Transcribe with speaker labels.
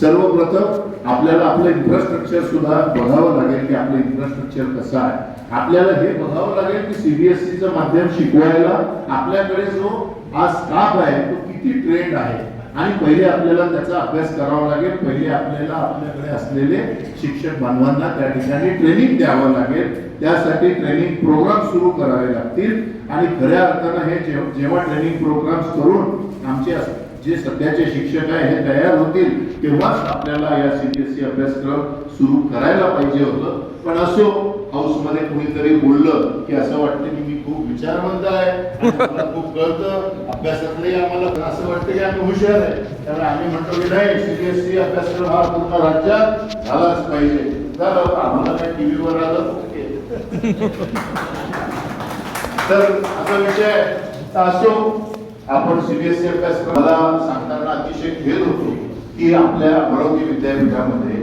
Speaker 1: सर्वप्रथम आपल्याला आपलं इन्फ्रास्ट्रक्चर सुद्धा बघावं लागेल की आपलं इन्फ्रास्ट्रक्चर कसं आहे. आपल्याला हे बघावं लागेल की सीबीएसईचं माध्यम शिकवायला आपल्याकडे जो हा स्टाफ आहे तो किती ट्रेंड आहे. आणि पहिले आपल्याला त्याचा अभ्यास करावा लागेल. पहिले आपल्याला आपल्याकडे असलेले शिक्षक बांधवांना त्या ठिकाणी ट्रेनिंग द्यावं लागेल. त्यासाठी ट्रेनिंग प्रोग्राम सुरू करावे लागतील. आणि खऱ्या अर्थानं हे जेव्हा ट्रेनिंग प्रोग्राम्स करून आमचे जे सध्याचे शिक्षक आहे हे तयार होतील तेव्हाच आपल्याला या सीबीएसई अभ्यासक्रम सुरू करायला पाहिजे होतं. पण असो हाऊसमध्ये कुणीतरी बोललं की असं वाटतं की मी खूप विचारवंत आहे खूप कळतं अभ्यासातलंही आम्हाला असं वाटतं की आम्ही हुशार आहे. त्यामुळे आम्ही म्हणतो की नाही सीबीएसई अभ्यासक्रम हा पूर्ण राज्यात झालाच पाहिजे. झालं आम्हाला काय टीव्हीवर आलं तर असा विषय असो आपण सीबीएसई अभ्यासक्रमाला सांगताना अतिशय खेद होतो की आपल्या अमरावती विद्यापीठामध्ये